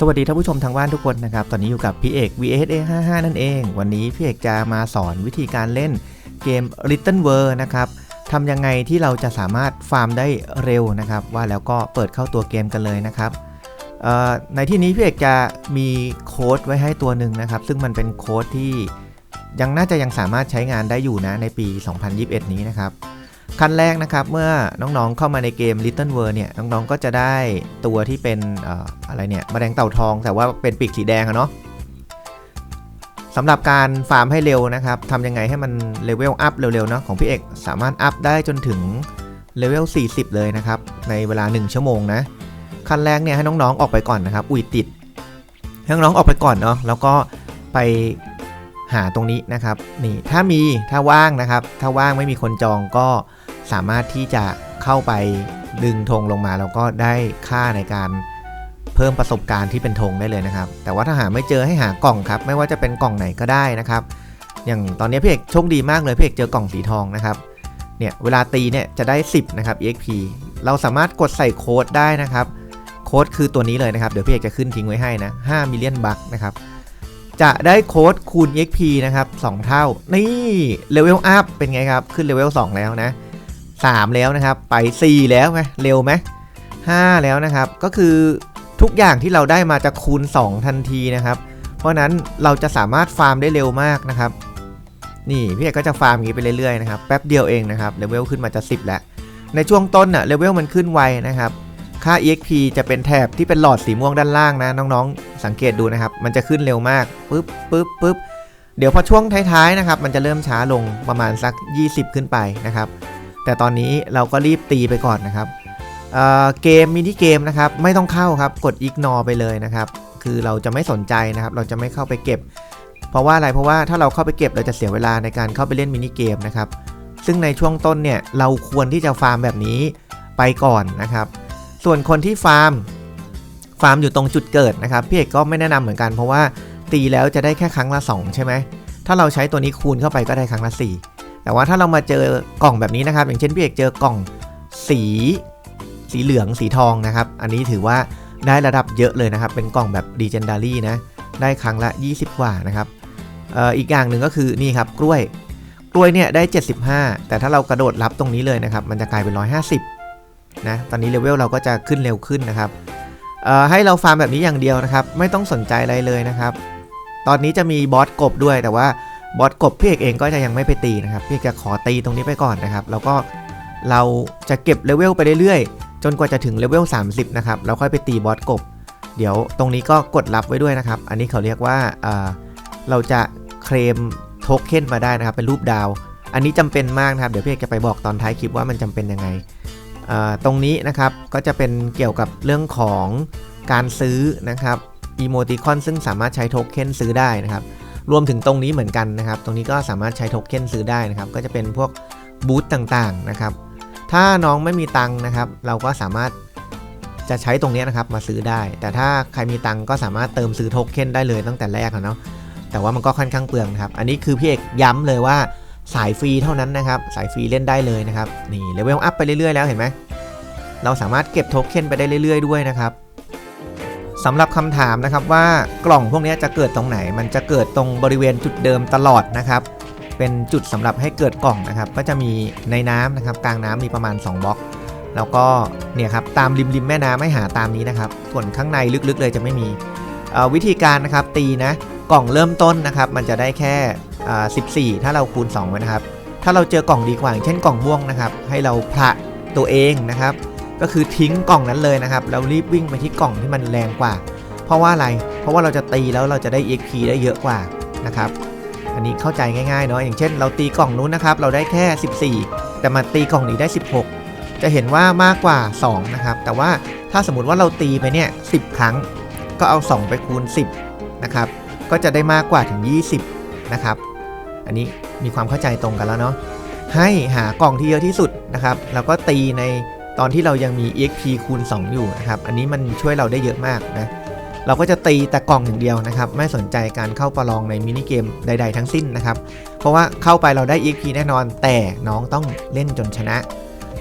สวัสดีท่านผู้ชมทางบ้านทุกคนนะครับ ตอนนี้อยู่กับพี่เอก VSA 55 นั่นเอง วันนี้พี่เอกจะมาสอนวิธีการเล่นเกม Little World นะครับทำยังไงที่เราจะสามารถฟาร์มได้เร็วนะครับ ว่าแล้วก็เปิดเข้าตัวเกมกันเลยนะครับ ในที่นี้พี่เอกจะมีโค้ดไว้ให้ตัวหนึ่งนะครับ ซึ่งมันเป็นโค้ดที่ยังน่าจะยังสามารถใช้งานได้อยู่นะในปี 2021 นี้นะครับ ขั้นแรกนะครับเมื่อน้องๆเข้ามาในเกม Little World เนี่ยน้องๆก็จะได้ตัวที่เป็นอะไรเนี่ยมแมลงเต่าทอง แต่ว่าเป็นปีกสีแดงอะเนาะสำหรับการฟาร์มให้เร็วนะครับทำยังไงให้มันเลเวลอัพเร็วๆเนาะของพี่เอกสามารถอัพได้จนถึงเลเวล40 เลยนะครับ ในเวลา 1 ชั่วโมงนะขั้นแรกเนี่ยให้น้องๆออกไปก่อนนะครับ อุ้ยติดให้น้องๆออกไปก่อนเนาะแล้วก็ไปหาตรงนี้นะครับนี่ถ้ามีถ้าว่างนะครับ ถ้าว่างไม่มีคนจองก็ สามารถที่จะเข้าไปดึงธงลงมาแล้วก็ได้ค่าในการเพิ่มประสบการณ์ที่เป็นธงได้เลยนะครับ แต่ว่าถ้าหาไม่เจอให้หากล่องครับ ไม่ว่าจะเป็นกล่องไหนก็ได้นะครับ อย่างตอนนี้พี่เอกโชคดีมากเลยพี่เอกเจอกล่องสีทองนะครับเนี่ยเวลาตีเนี่ยจะได้ 10 นะครับ exp เราสามารถกดใส่โค้ดได้นะครับ โค้ดคือตัวนี้เลยนะครับ เดี๋ยวพี่เอกจะขึ้นทิ้งไว้ให้นะ5 million buck นะครับ จะได้โค้ดคูณ exp นะครับ 2 เท่า นี่เลเวลอัพเป็นไงครับ ขึ้นเลเวล2แล้วนะ 3 แล้วนะครับ ไป 4 แล้วไงเร็วไหม5แล้วนะครับ ก็คือทุกอย่างที่เราได้มาจะคูณ 2 ทันทีนะครับ เพราะฉะนั้นเราจะสามารถฟาร์มได้เร็วมากนะครับ นี่พี่เอกก็จะฟาร์มอย่างนี้ไปเรื่อยๆนะครับแป๊บเดียวเองนะครับเลเวลขึ้นมาจะ 10 แล้ว ในช่วงต้นน่ะเลเวลมันขึ้นไวนะครับค่า exp จะเป็นแถบที่เป็นหลอดสีม่วงด้านล่างนะน้องๆ สังเกตดูนะครับ มันจะขึ้นเร็วมากปึ๊บปึ๊บปึ๊บเดี๋ยวพอช่วงท้ายๆนะครับมันจะเริ่มช้าลงประมาณสัก 20 ขึ้นไปนะครับ แต่ตอนนี้เราก็รีบตีไปก่อนนะครับเเกมมินิเกมนะครับไม่ต้องเข้าครับกด ignore ไปเลยนะครับคือเราจะไม่สนใจนะครับเราจะไม่เข้าไปเก็บ เพราะว่าอะไรเพราะว่าถ้าเราเข้าไปเก็บเราจะเสียเวลาในการเข้าไปเล่นมินิเกมนะครับซึ่งในช่วงต้นเนี่ยเราควรที่จะฟาร์มแบบนี้ไปก่อนนะครับส่วนคนที่ฟาร์มฟาร์มอยู่ตรงจุดเกิดนะครับพี่เอกก็ไม่แนะนำเหมือนกัน เพราะว่าตีแล้วจะได้แค่ครั้งละ 2 ใช่ไหมถ้าเราใช้ตัวนี้คูณเข้าไปก็ได้ครั้งละ 4 แต่ว่าถ้าเรามาเจอกล่องแบบนี้นะครับ อย่างเช่นพี่เอกเจอกล่องสีสีเหลืองสีทองนะครับ อันนี้ถือว่าได้ระดับเยอะเลยนะครับ เป็นกล่องแบบ Legendary นะ ได้ครั้งละ 20 กว่านะครับอออีกอย่างหนึ่งก็คือนี่ครับกล้วย กล้วยเนี่ยได้ 75 แต่ถ้าเรากระโดดรับตรงนี้เลยนะครับ มันจะกลายเป็น 150 นะ ตอนนี้เลเวลเราก็จะขึ้นเร็วขึ้นนะครับให้เราฟาร์มแบบนี้อย่างเดียวนะครับ ไม่ต้องสนใจอะไรเลยนะครับ ตอนนี้จะมีบอสกบด้วยแต่ว่า บอสกบพี่เอกเองก็จะยังไม่ไปตีนะครับพี่เอกจะขอตีตรงนี้ไปก่อนนะครับ แล้วก็เราจะเก็บเลเวลไปเรื่อยๆ จนกว่าจะถึงเลเวล30 นะครับแล้วค่อยไปตีบอสกบ เดี๋ยวตรงนี้ก็กดรับไว้ด้วยนะครับ อันนี้เขาเรียกว่าเอ่อเราจะเคลมโทเค็นมาได้นะครับเป็นรูปดาว อันนี้จำเป็นมากนะครับเดี๋ยวพี่เอกจะไปบอกตอนท้ายคลิปว่ามันจำเป็นยังไงตรงนี้นะครับก็จะเป็นเกี่ยวกับเรื่องของการซื้อนะครับอีโมติคอนซึ่งสามารถใช้โทเค็นซื้อได้นะครับ รวมถึงตรงนี้เหมือนกันนะครับ ตรงนี้ก็สามารถใช้โทเค็นซื้อได้นะครับ ก็จะเป็นพวกบูธต่างๆนะครับ ถ้าน้องไม่มีตังค์นะครับ เราก็สามารถจะใช้ตรงนี้นะครับมาซื้อได้ แต่ถ้าใครมีตังค์ก็สามารถเติมซื้อโทเค็นได้เลยตั้งแต่แรกอะเนาะ แต่ว่ามันก็ค่อนข้างเปลืองครับ อันนี้คือพี่เอกย้ำเลยว่าสายฟรีเท่านั้นนะครับ สายฟรีเล่นได้เลยนะครับ นี่เลเวลอัพไปเรื่อยๆแล้วเห็นไหม เราสามารถเก็บโทเค็นไปได้เรื่อยๆด้วยนะครับ สำหรับคำถามนะครับว่ากล่องพวกนี้จะเกิดตรงไหน มันจะเกิดตรงบริเวณจุดเดิมตลอดนะครับ เป็นจุดสำหรับให้เกิดกล่องนะครับ ก็จะมีในน้ำนะครับ กลางน้ำมีประมาณ 2บล็อก แล้วก็เนี่ยครับตามริมริมแม่น้ำไม่หาตามนี้นะครับ ส่วนข้างในลึกๆเลยจะไม่มีอ่อวิธีการนะครับตีนะกล่องเริ่มต้นนะครับ มันจะได้แค่อ่า14 ถ้าเราคูณ2ไว้นะครับ ถ้าเราเจอกล่องดีกว่างเช่นกล่องม่วงนะครับ ให้เราผละตัวเองนะครับ ก็คือทิ้งกล่องนั้นเลยนะครับแล้วรีบวิ่งไปที่กล่องที่มันแรงกว่า เพราะว่าอะไร เพราะว่าเราจะตีแล้วเราจะได้ EXP ได้เยอะกว่านะครับ อันนี้เข้าใจง่ายๆเนาะอย่างเช่น เราตีกล่องนู้นนะครับ เราได้แค่ 14 แต่มาตีกล่องนี้ได้ 16 จะเห็นว่ามากกว่า 2 นะครับ แต่ว่าถ้าสมมติว่าเราตีไปเนี่ย10 ครั้ง ก็เอา 2 ไปคูณ 10 นะครับ ก็จะได้มากกว่าถึง 20 นะครับ อันนี้มีความเข้าใจตรงกันแล้วเนาะให้หากล่องที่เยอะที่สุดนะครับ แล้วก็ตีใน ตอนที่เรายังมี exp คูณ 2 อยู่นะครับ อันนี้มันช่วยเราได้เยอะมากนะ เราก็จะตีแต่กล่องอย่างเดียวนะครับ ไม่สนใจการเข้าประลองในมินิเกมใด ๆ ทั้งสิ้นนะครับ เพราะว่าเข้าไปเราได้ exp แน่นอน แต่น้องต้องเล่นจนชนะ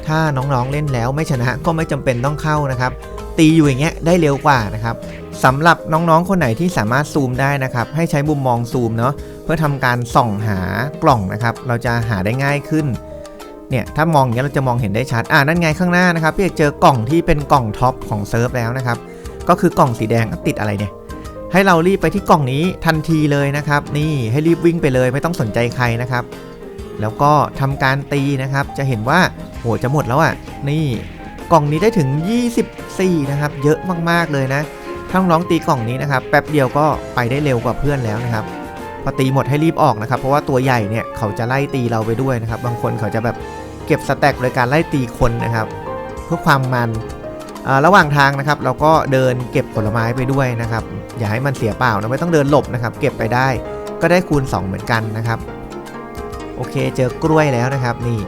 ถ้าน้องๆเล่นแล้วไม่ชนะก็ไม่จำเป็นต้องเข้านะครับ ตีอยู่อย่างเงี้ยได้เร็วกว่านะครับสำหรับน้องๆ คนไหนที่สามารถซูมได้นะครับ ให้ใช้มุมมองซูมเนาะเพื่อทำการส่องหากล่องนะครับ เราจะหาได้ง่ายขึ้น เนี่ยถ้ามองอย่างเงี้ยเราจะมองเห็นได้ชัด อ่านั่นไงข้างหน้านะครับพี่เอกเจอกล่องที่เป็นกล่องท็อปของเซิร์ฟแล้วนะครับ ก็คือกล่องสีแดงติดอะไรเนี่ย ให้เรารีบไปที่กล่องนี้ทันทีเลยนะครับ นี่ให้รีบวิ่งไปเลยไม่ต้องสนใจใครนะครับ แล้วก็ทำการตีนะครับ จะเห็นว่าโหจะหมดแล้วอะ นี่กล่องนี้ได้ถึง 24 นะครับ เยอะมากๆเลยนะถ้าน้องตีกล่องนี้นะครับ แป๊บเดียวก็ไปได้เร็วกว่าเพื่อนแล้วนะครับ พอตีหมดให้รีบออกนะครับ เพราะว่าตัวใหญ่เนี่ยเขาจะไล่ตีเราไปด้วยนะครับ บางคนเขาจะแบบเก็บสแต็กโดยการไล่ตีคนนะครับ เพื่อความมันระหว่างทางนะครับ เราก็เดินเก็บผลไม้ไปด้วยนะครับ อย่าให้มันเสียเปล่านะไม่ต้องเดินหลบนะครับ เก็บไปได้ก็ได้คูณ 2 เหมือนกันนะครับ โอเคเจอกล้วยแล้วนะครับนี่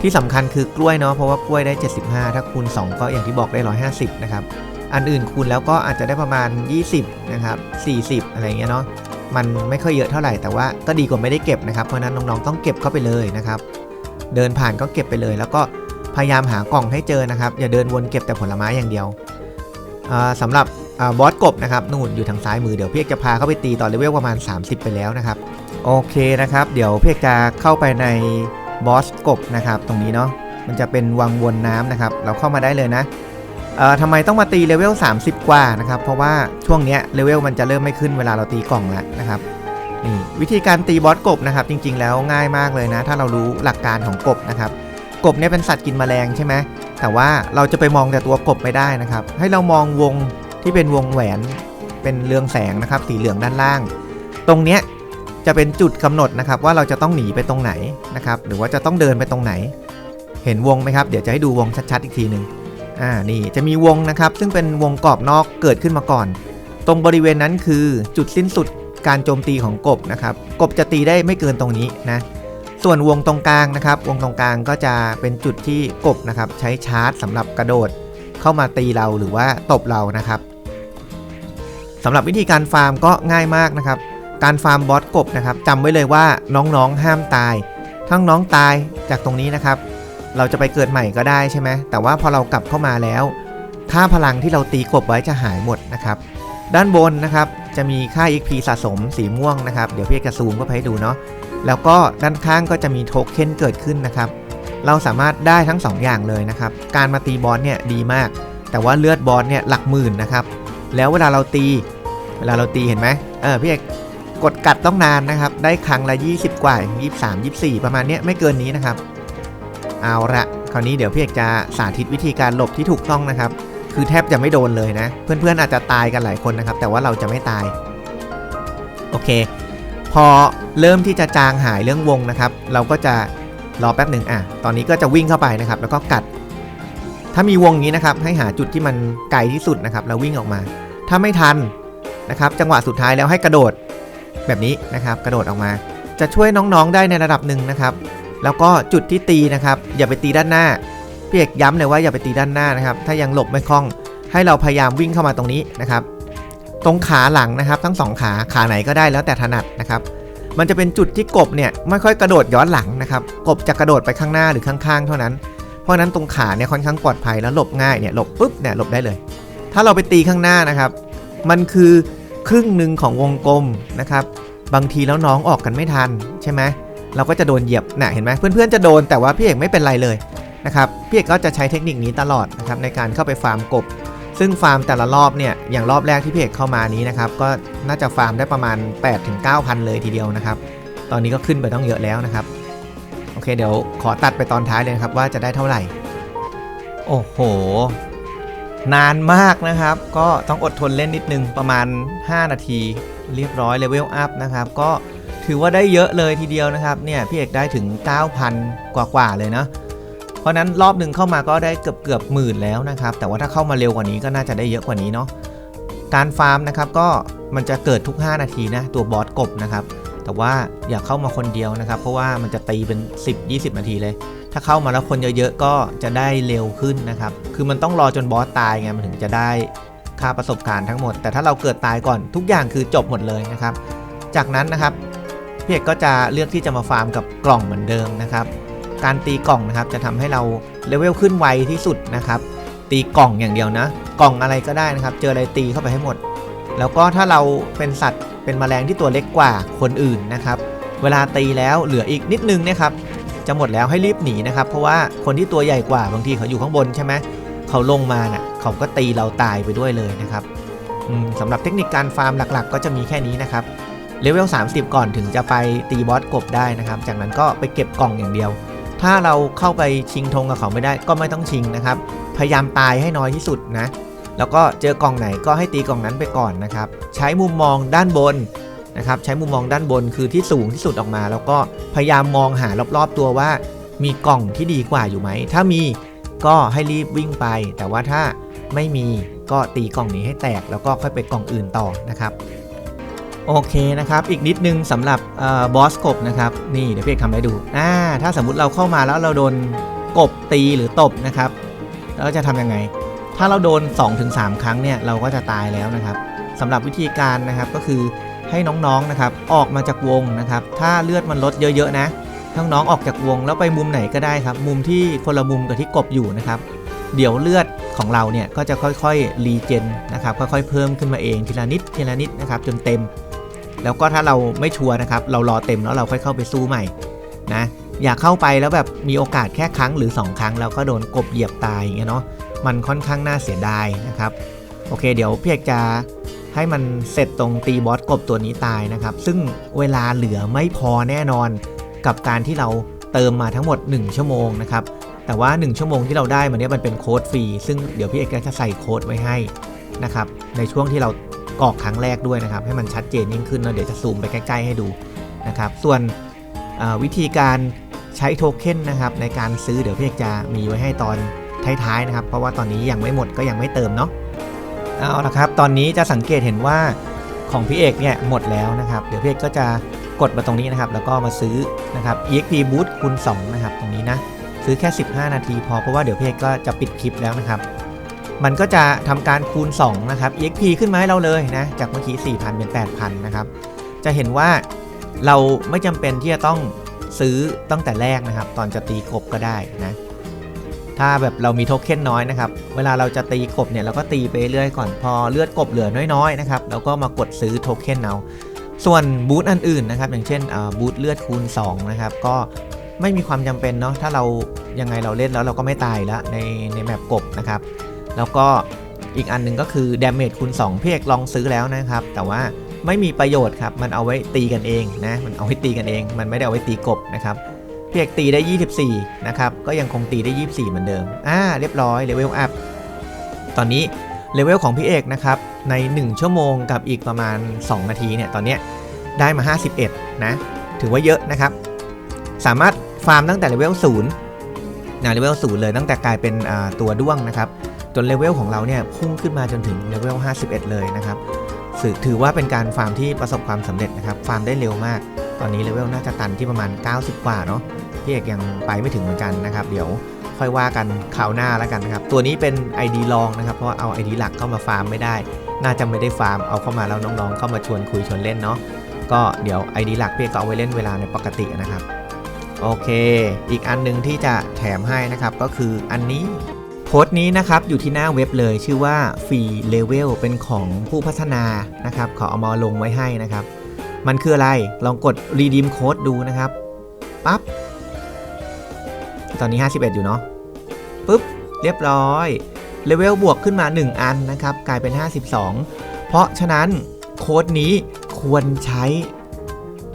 ที่สำคัญคือกล้วยเนาะเพราะว่ากล้วยได้ 75 ถ้าคูณ 2 ก็อย่างที่บอกได้ 150 นะครับ อันอื่นคูณแล้วก็อาจจะได้ประมาณ 20 นะครับ 40 อะไรเงี้ยเนาะ มันไม่ค่อยเยอะเท่าไหร่แต่ว่าก็ดีกว่าไม่ได้เก็บนะครับ เพราะนั้นน้องๆต้องเก็บเข้าไปเลยนะครับ เดินผ่านก็เก็บไปเลย แล้วก็พยายามหากล่องให้เจอนะครับ อย่าเดินวนเก็บแต่ผลไม้อย่างเดียวอ่าสำหรับอบอสกบนะครับนู่นอยู่ทางซ้ายมือเดี๋ยวพี่เอกจะพาเข้าไปตีตอนเลเวลประมาณ 30 ไปแล้วนะครับ โอเคนะครับ เดี๋ยวพี่เอกจะเข้าไปในบอสกบนะครับ ตรงนี้เนาะมันจะเป็นวังวนน้ำนะครับ เราเข้ามาได้เลยนะ เอ่อทำไมต้องมาตีเลเวล 30 กว่านะครับ เพราะว่าช่วงเนี้ยเลเวลมันจะเริ่มไม่ขึ้นเวลาเราตีกล่องแล้วนะครับนี่วิธีการตีบอสกบนะครับ จริง ๆ แล้วง่ายมากเลยนะ ถ้าเรารู้หลักการของกบนะครับ กบเนี่ยเป็นสัตว์กินแมลงใช่ไหมแต่ว่าเราจะไปมองแต่ตัวกบไม่ได้นะครับ ให้เรามองวงที่เป็นวงแหวนเป็นเรืองแสงนะครับ สีเหลืองด้านล่าง ตรงเนี้ยจะเป็นจุดกำหนดนะครับ ว่าเราจะต้องหนีไปตรงไหนนะครับ หรือว่าจะต้องเดินไปตรงไหน เห็นวงไหมครับ เดี๋ยวจะให้ดูวงชัดๆอีกทีหนึ่ง อ่านี่จะมีวงนะครับ ซึ่งเป็นวงกรอบนอกเกิดขึ้นมาก่อน ตรงบริเวณนั้นคือจุดสิ้นสุดการโจมตีของกบนะครับ กบจะตีได้ไม่เกินตรงนี้นะ ส่วนวงตรงกลางนะครับ วงตรงกลางก็จะเป็นจุดที่กบนะครับ ใช้ชาร์จสำหรับกระโดดเข้ามาตีเราหรือว่าตบเรานะครับสำหรับวิธีการฟาร์มก็ง่ายมากนะครับ การฟาร์มบอสกบนะครับจำไว้เลยว่าน้องๆห้ามตาย ทั้งน้องตายจากตรงนี้นะครับ เราจะไปเกิดใหม่ก็ได้ใช่ไหมแต่ว่าพอเรากลับเข้ามาแล้วค่าพลังที่เราตีกบไว้จะหายหมดนะครับ ด้านบนนะครับจะมีค่า XP สะสมสีม่วงนะครับ เดี๋ยวพี่จะซูมก็ไปให้ดูเนาะแล้วก็ด้านข้างก็จะมีโทเค็นเกิดขึ้นนะครับ เราสามารถได้ทั้ง 2 อย่างเลยนะครับ การมาตีบอสเนี่ยดีมาก แต่ว่าเลือดบอสเนี่ยหลักหมื่นนะครับ แล้วเวลาเราตี เวลาเราตีเห็นไหมเออพี่เอกกดกัดต้องนานนะครับ ได้ครั้งละ 20 กว่า 23 24 ประมาณเนี้ยไม่เกินนี้นะครับ เอาละคราวนี้เดี๋ยวพี่เอกจะสาธิตวิธีการหลบที่ถูกต้องนะครับ คือแทบจะไม่โดนเลยนะ เพื่อนๆอาจจะตายกันหลายคนนะครับ แต่ว่าเราจะไม่ตาย โอเค พอเริ่มที่จะจางหายเรื่องวงนะครับ เราก็จะรอแป๊บหนึ่งอะ ตอนนี้ก็จะวิ่งเข้าไปนะครับ แล้วก็กัด ถ้ามีวงนี้นะครับ ให้หาจุดที่มันไกลที่สุดนะครับ แล้ววิ่งออกมา ถ้าไม่ทันนะครับ จังหวะสุดท้ายแล้วให้กระโดดแบบนี้นะครับ กระโดดออกมา จะช่วยน้องๆได้ในระดับหนึ่งนะครับ แล้วก็จุดที่ตีนะครับ อย่าไปตีด้านหน้าพี่เอกย้ำเลยว่าอย่าไปตีด้านหน้านะครับ ถ้ายังหลบไม่คล่อง ให้เราพยายามวิ่งเข้ามาตรงนี้นะครับ ตรงขาหลังนะครับ ทั้งสองขาขาไหนก็ได้แล้วแต่ถนัดนะครับ มันจะเป็นจุดที่กบเนี่ยไม่ค่อยกระโดดย้อนหลังนะครับกบจะกระโดดไปข้างหน้าหรือข้างๆ เท่านั้น เพราะฉะนั้นตรงขาเนี่ยค่อนข้างปลอดภัยแล้วหลบง่ายเนี่ยหลบปุ๊บเนี่ยหลบได้เลย ถ้าเราไปตีข้างหน้านะครับ มันคือครึ่งหนึ่งของวงกลมนะครับ บางทีแล้วน้องออกกันไม่ทันใช่ไหม เราก็จะโดนเหยียบน่ะเห็นไหมเพื่อนๆจะโดนแต่ว่าพี่เอกไม่เป็นไรเลยนะครับพี่เอกก็จะใช้เทคนิคนี้ตลอดนะครับในการเข้าไปฟาร์มกบ ซึ่งฟาร์มแต่ละรอบเนี่ยอย่างรอบแรกที่พี่เอกเข้ามานี้นะครับก็น่าจะฟาร์มได้ประมาณ 8-9ถึง9,000เลยทีเดียวนะครับตอนนี้ก็ขึ้นไปต้องเยอะแล้วนะครับโอเคเดี๋ยวขอตัดไปตอนท้ายเลยครับว่าจะได้เท่าไหร่ โอ้โห นานมากนะครับ ก็ต้องอดทนเล่นนิดนึงประมาณ 5 นาที เรียบร้อยเลเวลอัพนะครับก็ ถือว่าได้เยอะเลยทีเดียวนะครับเนี่ยพี่เอกได้ถึง 9,000 กว่าๆเลยเนาะเพราะนั้นรอบหนึ่งเข้ามาก็ได้เกือบเกือบหมื่นแล้วนะครับ แต่ว่าถ้าเข้ามาเร็วกว่านี้ก็น่าจะได้เยอะกว่านี้เนาะการฟาร์มนะครับก็มันจะเกิดทุก 5 นาทีนะตัวบอสกบนะครับ แต่ว่าอย่าเข้ามาคนเดียวนะครับ เพราะว่ามันจะตีเป็น 10-20 นาทีเลย ถ้าเข้ามาแล้วคนเยอะๆก็จะได้เร็วขึ้นนะครับ คือมันต้องรอจนบอสตายไงมันถึงจะได้ค่าประสบการณ์ทั้งหมด แต่ถ้าเราเกิดตายก่อนทุกอย่างคือจบหมดเลยนะครับ จากนั้นนะครับ พี่เอกก็จะเลือกที่จะมาฟาร์มกับกล่องเหมือนเดิมนะครับ การตีกล่องนะครับจะทำให้เราเลเวลขึ้นไวที่สุดนะครับ ตีกล่องอย่างเดียวนะ กล่องอะไรก็ได้นะครับ เจออะไรตีเข้าไปให้หมด แล้วก็ถ้าเราเป็นสัตว์เป็นแมลงที่ตัวเล็กกว่าคนอื่นนะครับ เวลาตีแล้วเหลืออีกนิดนึงนะครับ จะหมดแล้วให้รีบหนีนะครับ เพราะว่าคนที่ตัวใหญ่กว่าบางทีเขาอยู่ข้างบนใช่ไหมเขาลงมาน่ะเขาก็ตีเราตายไปด้วยเลยนะครับสำหรับเทคนิคการฟาร์มหลักๆ ก็จะมีแค่นี้นะครับ เลเวล 30 ก่อนถึงจะไปตีบอสกบได้นะครับ จากนั้นก็ไปเก็บกล่องอย่างเดียว ถ้าเราเข้าไปชิงธงกับเขาไม่ได้ก็ไม่ต้องชิงนะครับ พยายามตายให้น้อยที่สุดนะ แล้วก็เจอกล่องไหนก็ให้ตีกล่องนั้นไปก่อนนะครับ ใช้มุมมองด้านบนนะครับ ใช้มุมมองด้านบนคือที่สูงที่สุดออกมา แล้วก็พยายามมองหารอบๆตัวว่า มีกล่องที่ดีกว่าอยู่ไหม ถ้ามีก็ให้รีบวิ่งไป แต่ว่าถ้าไม่มีก็ตีกล่องนี้ให้แตกแล้วก็ค่อยไปกล่องอื่นต่อนะครับ โอเคนะครับ อีกนิดนึงสำหรับบอสกบนะครับ นี่เดี๋ยวพี่เอกทำให้ดูอ่าถ้าสมมุติเราเข้ามาแล้วเราโดนกบตีหรือตบนะครับเราจะทำยังไง ถ้าเราโดน 2-3 ครั้งเนี่ยเราก็จะตายแล้วนะครับสำหรับวิธีการนะครับก็คือให้น้องๆนะครับออกมาจากวงนะครับ ถ้าเลือดมันลดเยอะๆนะน้องๆออกจากวงแล้วไปมุมไหนก็ได้ครับ มุมที่คนละมุมกับที่กบอยู่นะครับ เดี๋ยวเลือดของเราเนี่ยก็จะค่อยๆรีเจนนะครับค่อยๆเพิ่มขึ้นมาเองทีละนิดทีละนิดนะครับจนเต็ม แล้วก็ถ้าเราไม่ชัวร์นะครับ เรารอเต็มแล้วเราค่อยเข้าไปสู้ใหม่นะอย่าเข้าไปแล้วแบบมีโอกาสแค่ครั้งหรือ 2 ครั้งแล้วก็โดนกบเหยียบตายอย่างเงี้ยเนาะมันค่อนข้างน่าเสียดายนะครับโอเค เดี๋ยวพี่เอกจะให้มันเสร็จตรงตีบอสกบตัวนี้ตายนะครับ ซึ่งเวลาเหลือไม่พอแน่นอนกับการที่เราเติมมาทั้งหมด 1 ชั่วโมงนะครับแต่ว่า 1 ชั่วโมงที่เราได้มาเนี้ยมันเป็นโค้ดฟรีซึ่งเดี๋ยวพี่เอกจะใส่โค้ดไว้ให้นะครับในช่วงที่เรา กรอกครั้งแรกด้วยนะครับ ให้มันชัดเจนยิ่งขึ้นแล้วเดี๋ยวจะซูมไปใกล้ ๆ ให้ดูนะครับ ส่วนวิธีการใช้โทเค็นนะครับในการซื้อเดี๋ยวพี่เอกจะมีไว้ให้ตอนท้ายๆนะครับ เพราะว่าตอนนี้ยังไม่หมดก็ยังไม่เติมเนาะเอาละครับ ตอนนี้จะสังเกตเห็นว่าของพี่เอกเนี่ยหมดแล้วนะครับ เดี๋ยวพี่เอกก็จะกดมาตรงนี้นะครับ แล้วก็มาซื้อนะครับ EXP Boost คูณ2นะครับ ตรงนี้นะ ซื้อแค่ 15 นาทีพอเพราะว่าเดี๋ยวพี่เอกก็จะปิดคลิปแล้วนะครับ มันก็จะทำการคูณ2นะครับ EXP ขึ้นมาให้เราเลยนะ จากเมื่อกี้4,000 เป็น 8,000 นะครับ จะเห็นว่าเราไม่จำเป็นที่จะต้องซื้อตั้งแต่แรกนะครับ ตอนจะตีกบก็ได้นะ ถ้าแบบเรามีโทเค็นน้อยนะครับ เวลาเราจะตีกบเนี่ยเราก็ตีไปเรื่อยก่อนพอเลือดกบเหลือน้อยๆนะครับเราก็มากดซื้อโทเค็นเอาส่วนบูธอันอื่นนะครับ อย่างเช่นบูธเลือดคูณ2นะครับก็ไม่มีความจำเป็นเนาะถ้าเรายังไงเราเล่นแล้วเราก็ไม่ตายแล้วในในแมปกบนะครับ แล้วก็อีกอันหนึงก็คือ damage คูณ2พี่เอกลองซื้อแล้วนะครับ แต่ว่าไม่มีประโยชน์ครับ มันเอาไว้ตีกันเองนะ มันเอาไว้ตีกันเอง มันไม่ได้เอาไว้ตีกบนะครับพี่เอกตีได้ 24 นะครับ ก็ยังคงตีได้ 24 เหมือนเดิม อ่า เรียบร้อย เลเวลอัพ ตอนนี้เลเวลของพี่เอกนะครับ ใน 1 ชั่วโมงกับอีกประมาณ 2 นาทีเนี่ย ตอนเนี้ยได้มา 51 นะ ถือว่าเยอะนะครับ สามารถฟาร์มตั้งแต่เลเวล0นะ เลเวล0เลย ตั้งแต่กลายเป็นตัวด้วงนะครับ จนเลเวลของเราเนี่ยพุ่งขึ้นมาจนถึงเลเวล 51 เลยนะครับถือว่าเป็นการฟาร์มที่ประสบความสำเร็จนะครับ ฟาร์มได้เร็วมาก ตอนนี้เลเวลน่าจะตันที่ประมาณ 90 กว่าเนาะ พี่เอกยังไปไม่ถึงเหมือนกันนะครับ เดี๋ยวค่อยว่ากันคราวหน้าแล้วกันนะครับ ตัวนี้เป็น ID รองนะครับ เพราะาเอา ID หลักเข้ามาฟาร์มไม่ได้ น่าจะไม่ได้ฟาร์ม เอาเข้ามาแล้วน้องๆ เข้ามาชวนคุยชวนเล่นเนาะ ก็เดี๋ยว ID หลักพี่เอกก็เอาไว้เล่นเวลาในปกตินะครับ โอเค อีกอันหนึ่งที่จะแถมให้นะครับ ก็คืออันนี้ โพสต์นี้นะครับอยู่ที่หน้าเว็บเลยชื่อว่าฟรีเลเวลเป็นของผู้พัฒนานะครับขอเอามาลงไว้ให้นะครับ มันคืออะไรลองกด redeem code ดูนะครับปั๊บตอนนี้ 51 อยู่เนาะปุ๊บ เรียบร้อยเลเวลบวกขึ้นมา 1 อันนะครับ กลายเป็น 52 เพราะฉะนั้นโค้ดนี้ควรใช้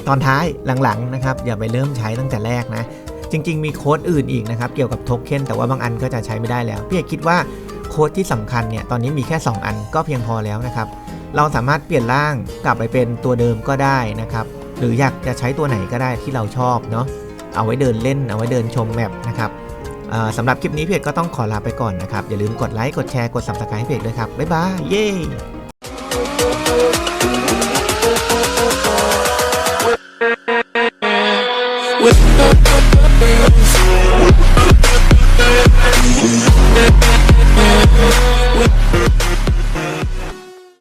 ตอนท้ายหลังๆนะครับ อย่าไปเริ่มใช้ตั้งแต่แรกนะ จริง ๆ มีโค้ดอื่นอีกนะครับ เกี่ยวกับโทเค็นแต่ว่าบางอันก็จะใช้ไม่ได้แล้ว พี่เอกคิดว่าโค้ดที่สำคัญเนี่ยตอนนี้มีแค่ 2 อันก็เพียงพอแล้วนะครับ เราสามารถเปลี่ยนร่างกลับไปเป็นตัวเดิมก็ได้นะครับ หรืออยากจะใช้ตัวไหนก็ได้ที่เราชอบเนาะเอาไว้เดินเล่นเอาไว้เดินชมแมปนะครับสำหรับคลิปนี้เพจก็ต้องขอลาไปก่อนนะครับ อย่าลืมกดไลค์กดแชร์กด subscribe ให้เพจด้วยครับ บ๊ายบายเย้ We'll